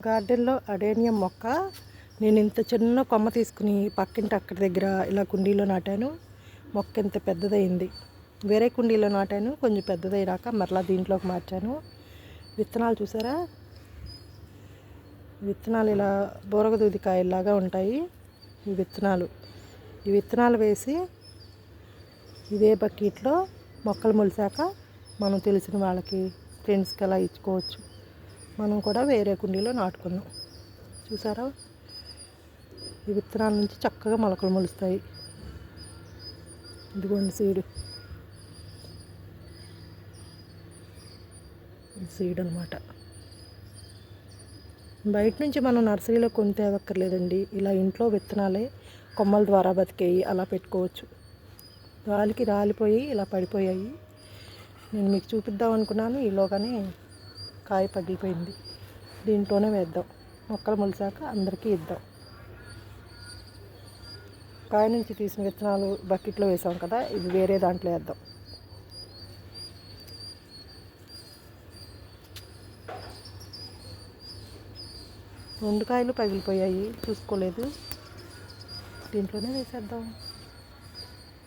గార్డెన్లో అడేనియం మొక్క. నేను ఇంత చిన్న కొమ్మ తీసుకుని పక్కింటి అక్కడ దగ్గర ఇలా కుండీలో నాటాను. మొక్క ఇంత పెద్దదైంది వేరే కుండీలో నాటాను. కొంచెం పెద్దదైనాక మరలా దీంట్లోకి మార్చాను. విత్తనాలు చూసారా? విత్తనాలు ఇలా బోరగదూది కాయల్లాగా ఉంటాయి. ఈ విత్తనాలు. ఈ విత్తనాలు వేసి ఇదే బకెట్లో మొక్కలు మొలిసాక మనం తెలిసిన వాళ్ళకి ఫ్రెండ్స్కి అలా ఇచ్చుకోవచ్చు. మనం కూడా వేరే కుండీలో నాటుకుందాం. చూసారా? ఈ విత్తనాల నుంచి చక్కగా మొలకలు మొలుస్తాయి. ఇదిగోండి సీడు. సీడ్ అనమాట బయట నుంచి మనం నర్సరీలో కొని తేవక్కర్లేదండి ఇలా ఇంట్లో విత్తనాలే కొమ్మల ద్వారా బతికేయి అలా పెట్టుకోవచ్చు. గాలికి రాలిపోయి ఇలా పడిపోయాయి. నేను మీకు చూపిద్దాం అనుకున్నాను ఈలోగానే కాయ పగిలిపోయింది. దీంట్లోనే వేద్దాం. మొక్కలు మొలిసాక అందరికీ ఇద్దాం. కాయ నుంచి తీసిన విత్తనాలు బకెట్లో వేసాం కదా ఇది వేరే దాంట్లో వేద్దాం. రెండు కాయలు పగిలిపోయాయి. చూసుకోలేదు. దీంట్లోనే వేసేద్దాం.